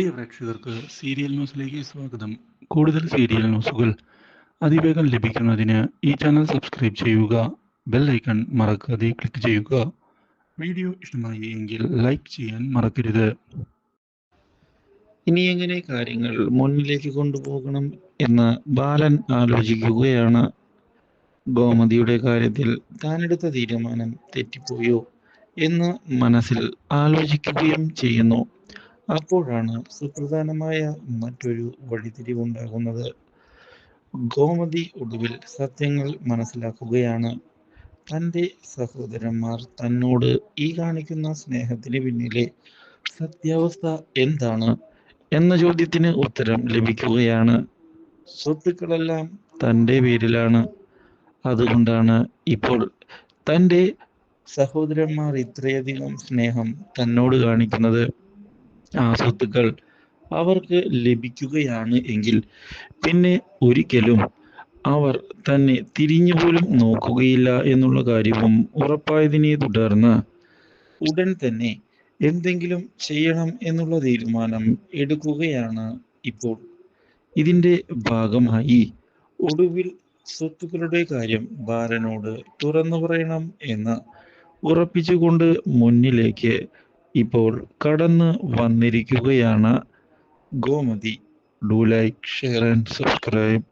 പ്രിയ പ്രേക്ഷകർക്ക് സീരിയൽ ന്യൂസിലേക്ക് സ്വാഗതം. കൂടുതൽ സീരിയൽ ന്യൂസുകൾ അതിവേഗം ലഭിക്കുന്നതിന് ഈ ചാനൽ സബ്സ്ക്രൈബ് ചെയ്യുക ബെൽ ഐക്കൺ മറക്കാതെ ക്ലിക്ക് ചെയ്യുക. വീഡിയോ ഇഷ്ടമായി എങ്കിൽ ലൈക്ക് ചെയ്യാൻ മറക്കരുത്. ഇനി എങ്ങനെ കാര്യങ്ങൾ മുന്നിലേക്ക് കൊണ്ടുപോകണം എന്ന് ബാലൻ ആലോചിക്കുകയാണ്. ഗോമതിയുടെ കാര്യത്തിൽ താനെടുത്ത തീരുമാനം തെറ്റിപ്പോയോ എന്ന് മനസ്സിൽ ആലോചിക്കുകയും ചെയ്യുന്നു. അപ്പോഴാണ് സുപ്രധാനമായ മറ്റൊരു വഴിതിരിവുണ്ടാകുന്നത്. ഗോമതി ഒടുവിൽ സത്യങ്ങൾ മനസ്സിലാക്കുകയാണ്. തന്റെ സഹോദരന്മാർ തന്നോട് ഈ കാണിക്കുന്ന സ്നേഹത്തിന് പിന്നിലെ സത്യാവസ്ഥ എന്താണ് എന്ന ചോദ്യത്തിന് ഉത്തരം ലഭിക്കുകയാണ്. സ്വത്തുക്കളെല്ലാം തന്റെ പേരിലാണ്. അതുകൊണ്ടാണ് ഇപ്പോൾ തന്റെ സഹോദരന്മാർ ഇത്രയധികം സ്നേഹം തന്നോട് കാണിക്കുന്നത്. ആ സ്വത്തുക്കൾ അവർക്ക് ലഭിക്കുകയാണ് എങ്കിൽ പിന്നെ ഒരിക്കലും അവർ തന്നെ തിരിഞ്ഞു പോലും നോക്കുകയില്ല എന്നുള്ള കാര്യവും ഉറപ്പായതിനെ തുടർന്ന് ഉടൻ തന്നെ എന്തെങ്കിലും ചെയ്യണം എന്നുള്ള തീരുമാനം എടുക്കുകയാണ് ഇപ്പോൾ. ഇതിന്റെ ഭാഗമായി ഒടുവിൽ സ്വത്തുക്കളുടെ കാര്യം ബാലനോട് തുറന്നു പറയണം എന്ന് ഉറപ്പിച്ചുകൊണ്ട് മുന്നിലേക്ക് ഇപ്പോൾ കടന്ന് വന്നിരിക്കുകയാണ് Gomathi. Do like share and subscribe